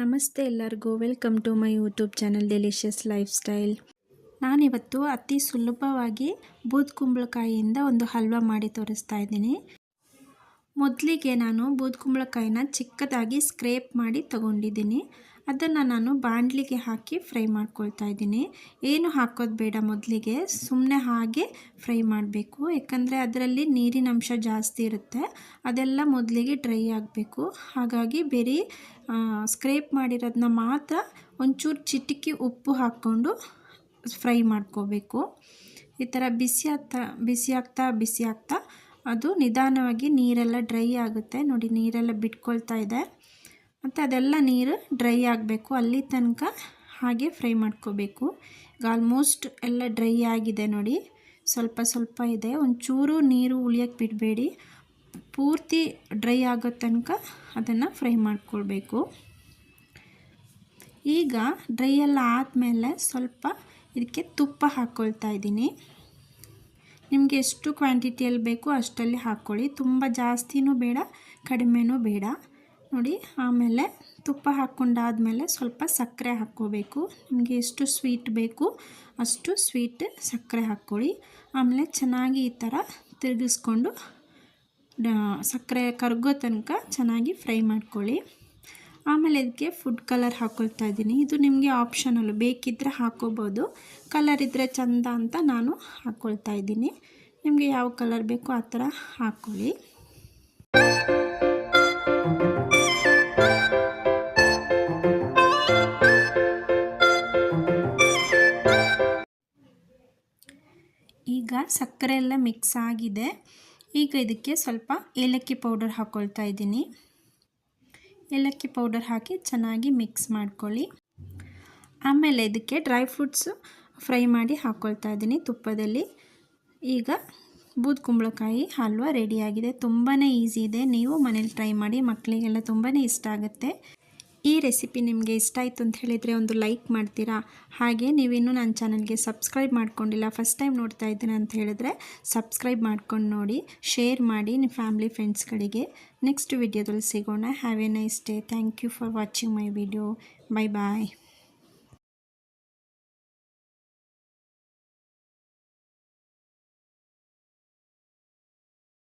ನಮಸ್ತೆ ಎಲ್ಲರಿಗೂ. Welcome to my YouTube channel delicious lifestyle ನಾನಿವತ್ತು ಅತಿ ಸುಲಭವಾಗಿ ಬೂದ್ಕುಂಬಳಕಾಯಿಯಿಂದ ಒಂದು ಹಲ್ವಾ ಮಾಡಿ ತೋರಿಸ್ತಾ ಇದ್ದೀನಿ. ಮೊದಲಿಗೆ ನಾನು ಬೂದ್ಕುಂಬಳಕಾಯಿನ ಚಿಕ್ಕದಾಗಿ ಸ್ಕ್ರೇಪ್ ಮಾಡಿ ತಗೊಂಡಿದ್ದೀನಿ. ಅದನ್ನು ನಾನು ಬಾಂಡ್ಲಿಗೆ ಹಾಕಿ ಫ್ರೈ ಮಾಡ್ಕೊಳ್ತಾ ಇದ್ದೀನಿ. ಏನು ಹಾಕೋದು ಬೇಡ ಮೊದಲಿಗೆ ಸುಮ್ಮನೆ ಹಾಗೆ ಫ್ರೈ ಮಾಡಬೇಕು. ಯಾಕಂದರೆ ಅದರಲ್ಲಿ ನೀರಿನ ಅಂಶ ಜಾಸ್ತಿ ಇರುತ್ತೆ. ಅದೆಲ್ಲ ಮೊದಲಿಗೆ ಡ್ರೈ ಆಗಬೇಕು. ಹಾಗಾಗಿ ಬೇರೆ ಸ್ಕ್ರೇಪ್ ಮಾಡಿರೋದನ್ನ ಮಾತ್ರ ಒಂಚೂರು ಚಿಟಿಕಿ ಉಪ್ಪು ಹಾಕ್ಕೊಂಡು ಫ್ರೈ ಮಾಡ್ಕೋಬೇಕು. ಈ ಥರ ಬಿಸಿ ಆಗ್ತಾ ಬಿಸಿ ಆಗ್ತಾ ಬಿಸಿ ಆಗ್ತಾ ಅದು ನಿಧಾನವಾಗಿ ನೀರೆಲ್ಲ ಡ್ರೈ ಆಗುತ್ತೆ. ನೋಡಿ ನೀರೆಲ್ಲ ಬಿಟ್ಕೊಳ್ತಾ ಇದೆ. ಮತ್ತು ಅದೆಲ್ಲ ನೀರು ಡ್ರೈ ಆಗಬೇಕು. ಅಲ್ಲಿ ತನಕ ಹಾಗೆ ಫ್ರೈ ಮಾಡ್ಕೋಬೇಕು. ಈಗ ಆಲ್ಮೋಸ್ಟ್ ಎಲ್ಲ ಡ್ರೈ ಆಗಿದೆ ನೋಡಿ. ಸ್ವಲ್ಪ ಸ್ವಲ್ಪ ಇದೆ. ಒಂಚೂರು ನೀರು ಉಳಿಯೋಕ್ಕೆ ಬಿಡಬೇಡಿ. ಪೂರ್ತಿ ಡ್ರೈ ಆಗೋ ತನಕ ಅದನ್ನು ಫ್ರೈ ಮಾಡ್ಕೊಳ್ಬೇಕು. ಈಗ ಡ್ರೈ ಎಲ್ಲ ಆದಮೇಲೆ ಸ್ವಲ್ಪ ಇದಕ್ಕೆ ತುಪ್ಪ ಹಾಕ್ಕೊಳ್ತಾ ಇದ್ದೀನಿ. ನಿಮಗೆ ಎಷ್ಟು ಕ್ವಾಂಟಿಟಿಯಲ್ಲಿ ಬೇಕು ಅಷ್ಟಲ್ಲಿ ಹಾಕ್ಕೊಳ್ಳಿ ತುಂಬ ಜಾಸ್ತಿನೂ ಬೇಡ, ಕಡಿಮೆನೂ ಬೇಡ. ನೋಡಿ, ಆಮೇಲೆ ತುಪ್ಪ ಹಾಕ್ಕೊಂಡಾದಮೇಲೆ ಸ್ವಲ್ಪ ಸಕ್ಕರೆ ಹಾಕ್ಕೋಬೇಕು. ನಿಮಗೆ ಎಷ್ಟು ಸ್ವೀಟ್ ಬೇಕು ಅಷ್ಟು ಸ್ವೀಟ್ ಸಕ್ಕರೆ ಹಾಕ್ಕೊಳ್ಳಿ. ಆಮೇಲೆ ಚೆನ್ನಾಗಿ ಈ ಥರ ತಿರುಗಿಸ್ಕೊಂಡು ಸಕ್ಕರೆ ಕರಗೋ ತನಕ ಚೆನ್ನಾಗಿ ಫ್ರೈ ಮಾಡ್ಕೊಳ್ಳಿ. ಆಮೇಲೆ ಇದಕ್ಕೆ ಫುಡ್ ಕಲರ್ ಹಾಕ್ಕೊಳ್ತಾ ಇದ್ದೀನಿ. ಇದು ನಿಮಗೆ ಆಪ್ಷನಲ್ಲು ಬೇಕಿದ್ದರೆ ಹಾಕ್ಕೋಬೋದು. ಕಲರ್ ಇದ್ದರೆ ಚಂದ ಅಂತ ನಾನು ಹಾಕ್ಕೊಳ್ತಾ ಇದ್ದೀನಿ. ನಿಮಗೆ ಯಾವ ಕಲರ್ ಬೇಕೋ ಆ ಥರ ಹಾಕ್ಕೊಳ್ಳಿ. ಈಗ ಸಕ್ಕರೆ ಎಲ್ಲ ಮಿಕ್ಸ್ ಆಗಿದೆ. ಈಗ ಇದಕ್ಕೆ ಸ್ವಲ್ಪ ಏಲಕ್ಕಿ ಪೌಡರ್ ಹಾಕ್ಕೊಳ್ತಾ ಇದ್ದೀನಿ. ಏಲಕ್ಕಿ ಪೌಡರ್ ಹಾಕಿ ಚೆನ್ನಾಗಿ ಮಿಕ್ಸ್ ಮಾಡ್ಕೊಳ್ಳಿ. ಆಮೇಲೆ ಇದಕ್ಕೆ ಡ್ರೈ ಫ್ರೂಟ್ಸು ಫ್ರೈ ಮಾಡಿ ಹಾಕ್ಕೊಳ್ತಾ ಇದ್ದೀನಿ ತುಪ್ಪದಲ್ಲಿ. ಈಗ ಬೂದ್ ಕುಂಬಳಕಾಯಿ ಹಲ್ವಾ ರೆಡಿಯಾಗಿದೆ ತುಂಬಾ ಈಸಿ ಇದೆ. ನೀವು ಮನೇಲಿ ಟ್ರೈ ಮಾಡಿ ಮಕ್ಕಳಿಗೆಲ್ಲ ತುಂಬಾ ಇಷ್ಟ ಆಗುತ್ತೆ. ಈ ರೆಸಿಪಿ ನಿಮಗೆ ಇಷ್ಟ ಆಯಿತು ಅಂತ ಹೇಳಿದರೆ ಒಂದು ಲೈಕ್ ಮಾಡ್ತೀರಾ? ಹಾಗೆ ನೀವಿನ್ನೂ ನನ್ನ ಚಾನಲ್ಗೆ ಸಬ್ಸ್ಕ್ರೈಬ್ ಮಾಡ್ಕೊಂಡಿಲ್ಲ, ಫಸ್ಟ್ ಟೈಮ್ ನೋಡ್ತಾ ಇದ್ದೀನಿ ಅಂತ ಹೇಳಿದ್ರೆ ಸಬ್ಸ್ಕ್ರೈಬ್ ಮಾಡ್ಕೊಂಡು ನೋಡಿ, ಶೇರ್ ಮಾಡಿ ನಿಮ್ಮ ಫ್ಯಾಮಿಲಿ ಫ್ರೆಂಡ್ಸ್ಗಳಿಗೆ. ನೆಕ್ಸ್ಟ್ ವಿಡಿಯೋದಲ್ಲಿ ಸಿಗೋಣ. Have a nice day thank you for watching my video bye bye